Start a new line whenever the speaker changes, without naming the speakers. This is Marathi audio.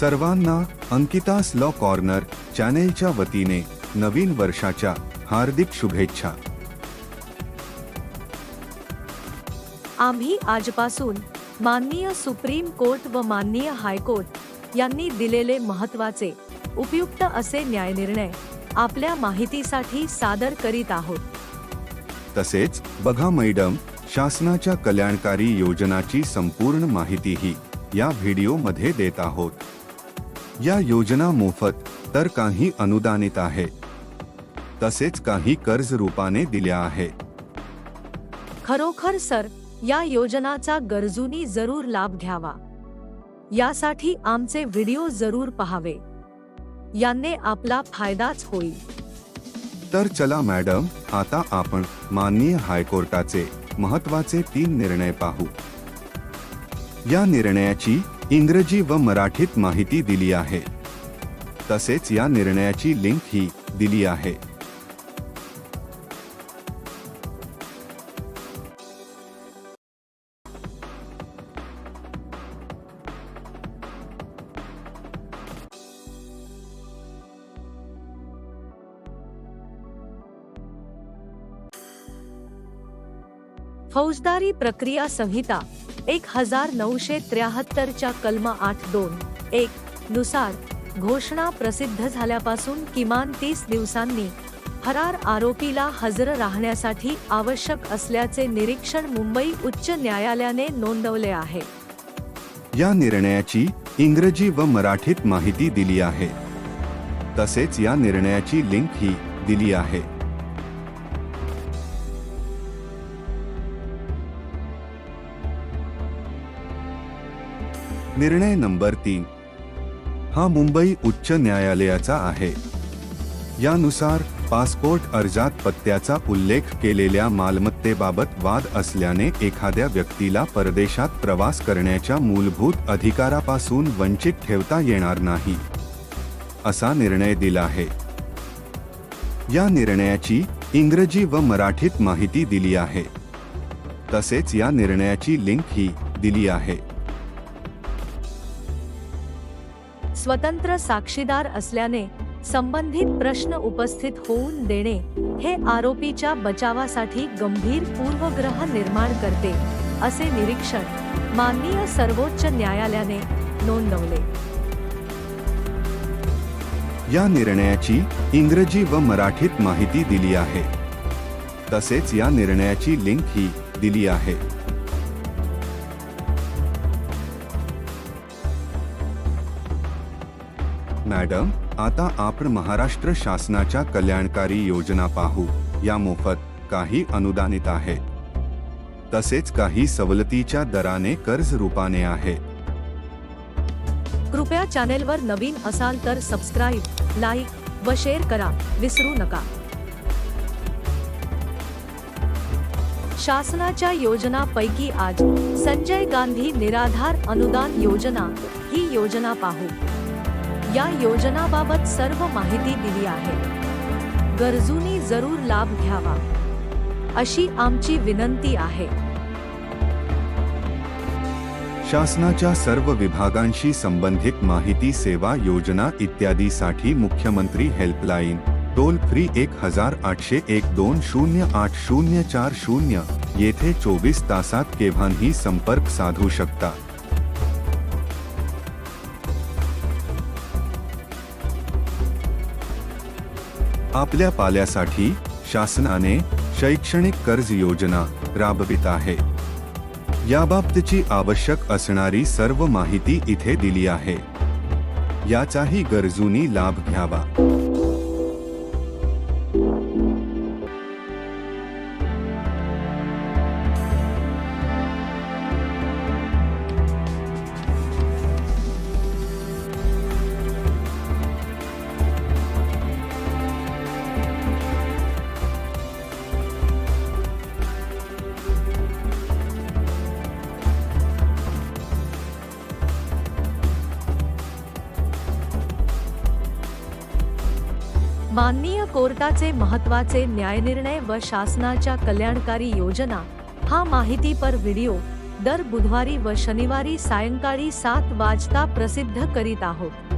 सर्वांना अंकितास लॉ कॉर्नर चॅनेलच्या वतीने नवीन वर्षाच्या हार्दिक शुभेच्छा.
आम्ही आजपासून माननीय सुप्रीम कोर्ट व माननीय हायकोर्ट यांनी दिलेले महत्त्वाचे उपयुक्त असे न्यायनिर्णय आपल्या माहितीसाठी सादर करीत आहोत.
तसेच बघा मैडम शासनाच्या कल्याणकारी योजनाची संपूर्ण माहितीही या व्हिडिओमध्ये देत आहोत. या योजना मोफत तर काही अनुदानित आहेत तसेच काही कर्ज रूपाने दिल्या आहेत
खरोखर सर या योजनाचा गरजूंनी जरूर लाभ घ्यावा. यासाठी आमचे व्हिडिओ जरूर पहावे. याने आपला फायदाच होईल.
तर चला मॅडम आता आपण माननीय हायकोर्टाचे महत्त्वाचे तीन निर्णय पाहू. या निर्णयाची इंग्रजी व मराठीत माहिती दिली आहे. तसेच या निर्णयाची लिंक ही दिली आहे.
फौजदारी प्रक्रिया संहिता. एक हजार नऊशे त्र्याहत्तरच्या कलम आठ दोन एक नुसार घोषणा प्रसिद्ध झाल्यापासून किमान तीस दिवसांनी फरार आरोपीला हजर राहण्यासाठी आवश्यक असल्याचे निरीक्षण मुंबई उच्च न्यायालयाने नोंदवले आहे.
या निर्णयाची इंग्रजी व मराठीत माहिती दिली आहे. तसेच या निर्णयाची लिंक ही दिली आहे. निर्णय नंबर तीन. हा मुंबई उच्च न्यायालयाचा आहे. यानुसार पासपोर्ट अर्जात पत्त्याचा उल्लेख केलेल्या मालमत्तेबाबत वाद असल्याने एखाद्या व्यक्तीला परदेशात प्रवास करण्याच्या मूलभूत अधिकारापासून वंचित ठेवता येणार नाही. असा निर्णय दिला आहे. या निर्णयाची इंग्रजी व मराठीत माहिती दिली आहे. तसेच या निर्णयाची लिंक ही दिली आहे.
स्वतंत्र साक्षीदार असल्याने संबंधित प्रश्न उपस्थित होऊन देणे हे आरोपीच्या बचावासाठी गंभीर पूर्वग्रह निर्माण करते असे निरीक्षण माननीय सर्वोच्च न्यायालयाने नोंदवले.
या निर्णयाची इंग्रजी व मराठीत माहिती दिली आहे. तसेच या निर्णयाची लिंक ही दिली आहे. मॅडम आता आपण महाराष्ट्र शासनाच्या कल्याणकारी योजना पाहू. या मोफत काही अनुदानित आहे तसेच काही सवलतीच्या दराने कर्ज रूपाने आहे.
कृपया चॅनेलवर नवीन असाल तर सबस्क्राईब लाईक व शेअर करा. विसरू नका. शासनाच्या योजनापैकी आज संजय गांधी निराधार अनुदान योजना ही योजना पाहू. या योजनाबाबत सर्व माहिती दिली आहे. गरजूनी जरूर लाभ घ्यावा. अशी आमची विनंती आहे.
शासनाच्या सर्व विभागांशी संबंधित माहिती सेवा योजना इत्यादीसाठी मुख्यमंत्री हेल्पलाईन टोल फ्री एक हजार आठशे एक दोन शून्य आठ शून्य चार शून्य येथे चोवीस तासात केव्हाही संपर्क साधू शकता. आपल्या पाल्यासाठी शासनाने शैक्षणिक कर्ज योजना राबवित आहे. याबाबतची आवश्यक असणारी सर्व माहिती इथे दिली आहे. याचाही गरजूंनी लाभ घ्यावा.
माननीय कोर्टाचे महत्त्वाचे न्यायनिर्णय व शासनाच्या कल्याणकारी योजना हा माहितीपर व्हिडिओ दर बुधवारी व शनिवारी सायंकाळी सात वाजता प्रसिद्ध करीत आहोत.